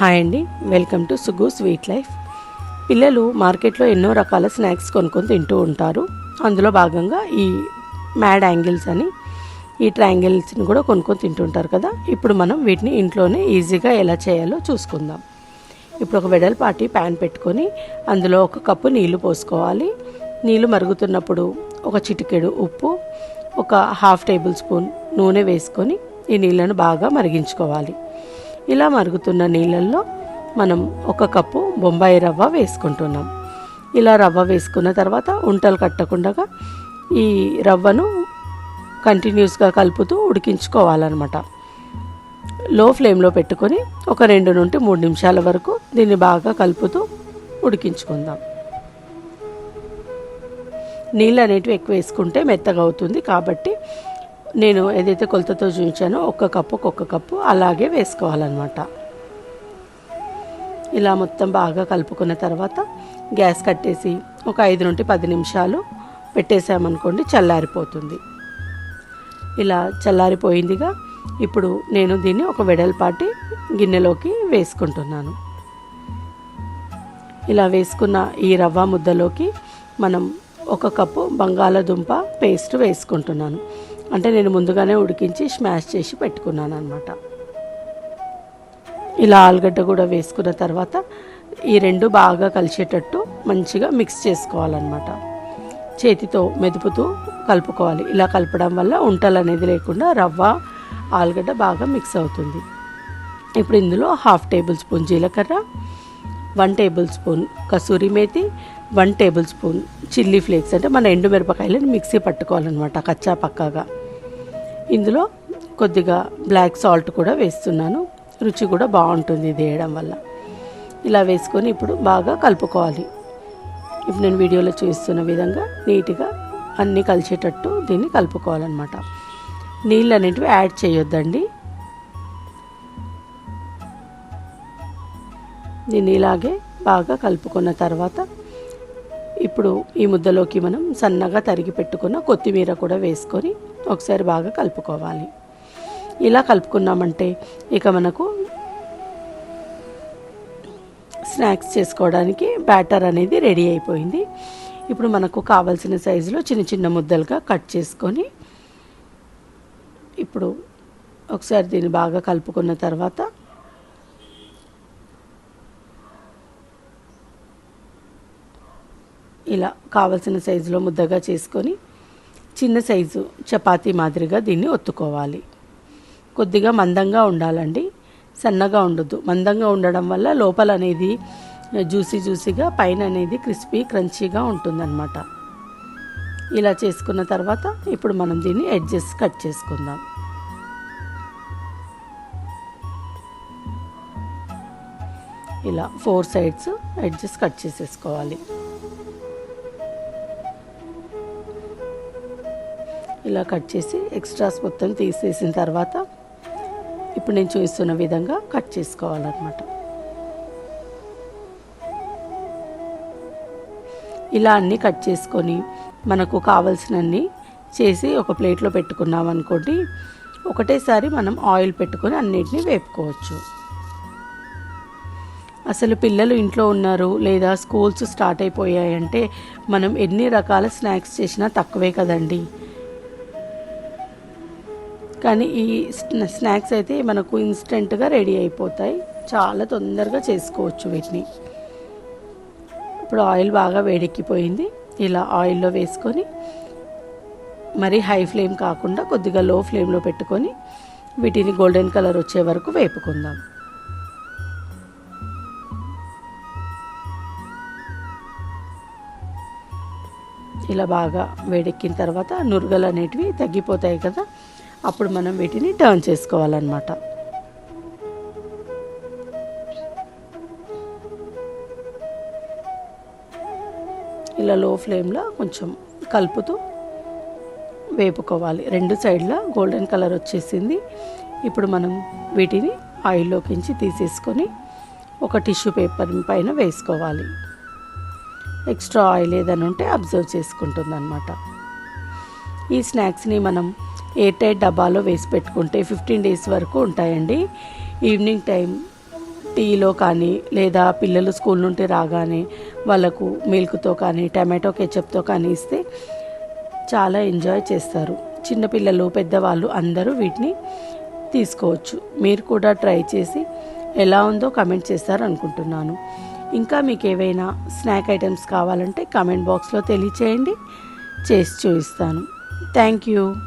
Hi అండి. Welcome to Sugu sweet life. పిల్లలు మార్కెట్లో ఎన్నో రకాల స్నాక్స్ కొనుక్కొని తింటూ ఉంటారు. అందులో భాగంగా ఈ మ్యాడ్ యాంగిల్స్ అని ఈ ట్రయాంగిల్స్ని కూడా కొనుక్కొని తింటుంటారు కదా. ఇప్పుడు మనం వీటిని ఇంట్లోనే ఈజీగా ఎలా చేయాలో చూసుకుందాం. ఇప్పుడు ఒక వెడల్పాటి ప్యాన్ పెట్టుకొని అందులో ఒక కప్పు నీళ్ళు పోసుకోవాలి. నీళ్ళు మరుగుతున్నప్పుడు ఒక చిటికెడు ఉప్పు ఒక హాఫ్ టేబుల్ స్పూన్ నూనె వేసుకొని ఈ నీళ్ళను బాగా మరిగించుకోవాలి. ఇలా మరుగుతున్న నీళ్ళల్లో మనం ఒక కప్పు బొంబాయి రవ్వ వేసుకుంటున్నాం. ఇలా రవ్వ వేసుకున్న తర్వాత ఉంటలు కట్టకుండా ఈ రవ్వను కంటిన్యూస్గా కలుపుతూ ఉడికించుకోవాలన్నమాట. లో ఫ్లేమ్లో పెట్టుకొని ఒక రెండు నుండి మూడు నిమిషాల వరకు దీన్ని బాగా కలుపుతూ ఉడికించుకుందాం. నీళ్ళు అనేటివి ఎక్కువ వేసుకుంటే మెత్తగా అవుతుంది కాబట్టి నేను ఏదైతే కొలతతో చూపించానో ఒక్క కప్పు ఒక్కొక్క కప్పు అలాగే వేసుకోవాలన్నమాట. ఇలా మొత్తం బాగా కలుపుకున్న తర్వాత గ్యాస్ కట్టేసి ఒక ఐదు నుండి పది నిమిషాలు పెట్టేసామనుకోండి చల్లారిపోతుంది. ఇలా చల్లారిపోయిందిగా ఇప్పుడు నేను దీన్ని ఒక వెడల్పాటి గిన్నెలోకి వేసుకుంటున్నాను. ఇలా వేసుకున్న ఈ రవ్వ ముద్దలోకి మనం ఒక కప్పు బంగాళదుంప పేస్ట్ వేసుకుంటున్నాను. అంటే నేను ముందుగానే ఉడికించి స్మాష్ చేసి పెట్టుకున్నాను అనమాట ఇలా ఆలుగడ్డ కూడా వేసుకున్న తర్వాత ఈ రెండు బాగా కలిసేటట్టు మంచిగా మిక్స్ చేసుకోవాలన్నమాట. చేతితో మెదుపుతూ కలుపుకోవాలి. ఇలా కలపడం వల్ల ఉంటలు అనేది లేకుండా రవ్వ ఆలుగడ్డ బాగా మిక్స్ అవుతుంది. ఇప్పుడు ఇందులో హాఫ్ టేబుల్ స్పూన్ జీలకర్ర one tablespoon kasuri methi one tablespoon chilli flakes అంటే మన ఎండు మిరపకాయలను మిక్సీ పట్టుకోవాలన్నమాట కచ్చా పక్కాగా. ఇందులో కొద్దిగా బ్లాక్ సాల్ట్ కూడా వేస్తున్నాను. రుచి కూడా బాగుంటుంది ఇది వేయడం వల్ల. ఇలా వేసుకొని ఇప్పుడు బాగా కలుపుకోవాలి. ఇప్పుడు నేను వీడియోలో చూస్తున్న విధంగా నీట్గా అన్నీ కలిసేటట్టు దీన్ని కలుపుకోవాలన్నమాట. నీళ్ళు అనేటివి యాడ్ చేయొద్దండి. దీన్ని ఇలాగే బాగా కలుపుకున్న తర్వాత ఇప్పుడు ఈ ముద్దలోకి మనం సన్నగా తరిగి పెట్టుకున్న కొత్తిమీర కూడా వేసుకొని ఒకసారి బాగా కలుపుకోవాలి. ఇలా కలుపుకున్నామంటే ఇక మనకు స్నాక్స్ చేసుకోవడానికి బ్యాటర్ అనేది రెడీ అయిపోయింది. ఇప్పుడు మనకు కావాల్సిన సైజులో చిన్న చిన్న ముద్దలుగా కట్ చేసుకొని ఇప్పుడు ఒకసారి దీన్ని బాగా కలుపుకున్న తర్వాత ఇలా కావలసిన సైజులో ముద్దగా చేసుకొని చిన్న సైజు చపాతీ మాదిరిగా దీన్ని ఒత్తుకోవాలి. కొద్దిగా మందంగా ఉండాలండి. సన్నగా ఉండొద్దు. మందంగా ఉండడం వల్ల లోపల అనేది జ్యూసీ జ్యూసీగా పైన అనేది క్రిస్పీ క్రంచీగా ఉంటుందన్నమాట. ఇలా చేసుకున్న తర్వాత ఇప్పుడు మనం దీన్ని ఎడ్జెస్ కట్ చేసుకుందాం. ఇలా ఫోర్ సైడ్స్ ఎడ్జెస్ కట్ చేసేసుకోవాలి. ఇలా కట్ చేసి ఎక్స్ట్రాస్ మొత్తం తీసేసిన తర్వాత ఇప్పుడు నేను చూపిస్తున్న విధంగా కట్ చేసుకోవాలన్నమాట. ఇలా అన్నీ కట్ చేసుకొని మనకు కావలసినన్ని చేసి ఒక ప్లేట్లో పెట్టుకున్నాం అనుకోండి ఒకటేసారి మనం ఆయిల్ పెట్టుకొని అన్నిటిని వేపుకోవచ్చు. అసలు పిల్లలు ఇంట్లో ఉన్నారు లేదా స్కూల్స్ స్టార్ట్ అయిపోయాయంటే మనం ఎన్ని రకాల స్నాక్స్ చేసినా తక్కువే కదండి. కానీ ఈ స్నాక్స్ అయితే మనకు ఇన్స్టెంట్గా రెడీ అయిపోతాయి. చాలా తొందరగా చేసుకోవచ్చు వీటిని. ఇప్పుడు ఆయిల్ బాగా వేడెక్కిపోయింది. ఇలా ఆయిల్లో వేసుకొని మరి హై ఫ్లేమ్ కాకుండా కొద్దిగా లో ఫ్లేమ్లో పెట్టుకొని వీటిని గోల్డెన్ కలర్ వచ్చే వరకు వేపుకుందాం. ఇలా బాగా వేడెక్కిన తర్వాత నురగలు అనేటివి తగ్గిపోతాయి కదా. అప్పుడు మనం వీటిని టర్న్ చేసుకోవాలన్నమాట. ఇలా లో ఫ్లేమ్లో కొంచెం కలుపుతూ వేపుకోవాలి. రెండు సైడ్ల గోల్డెన్ కలర్ వచ్చేసింది. ఇప్పుడు మనం వీటిని ఆయిల్లోకించి తీసేసుకొని ఒక టిష్యూ పేపర్ పైన వేసుకోవాలి. ఎక్స్ట్రా ఆయిల్ ఏదైనా ఉంటే అబ్జర్వ్ చేసుకుంటుంది అనమాట ఈ స్నాక్స్ని మనం ఎయిర్ టైట్ డబ్బాలో వేసి పెట్టుకుంటే ఫిఫ్టీన్ డేస్ వరకు ఉంటాయండి. ఈవినింగ్ టైం టీలో కానీ లేదా పిల్లలు స్కూల్ నుండి రాగానే వాళ్ళకు మిల్క్తో కానీ టమాటో కెచప్తో కానీ ఇస్తే చాలా ఎంజాయ్ చేస్తారు. చిన్నపిల్లలు పెద్దవాళ్ళు అందరూ వీటిని తీసుకోవచ్చు. మీరు కూడా ట్రై చేసి ఎలా ఉందో కమెంట్ చేస్తారు అనుకుంటున్నాను. ఇంకా మీకు ఏవైనా స్నాక్ ఐటమ్స్ కావాలంటే కమెంట్ బాక్స్లో తెలియచేయండి. చేసి చూపిస్తాను. Thank you.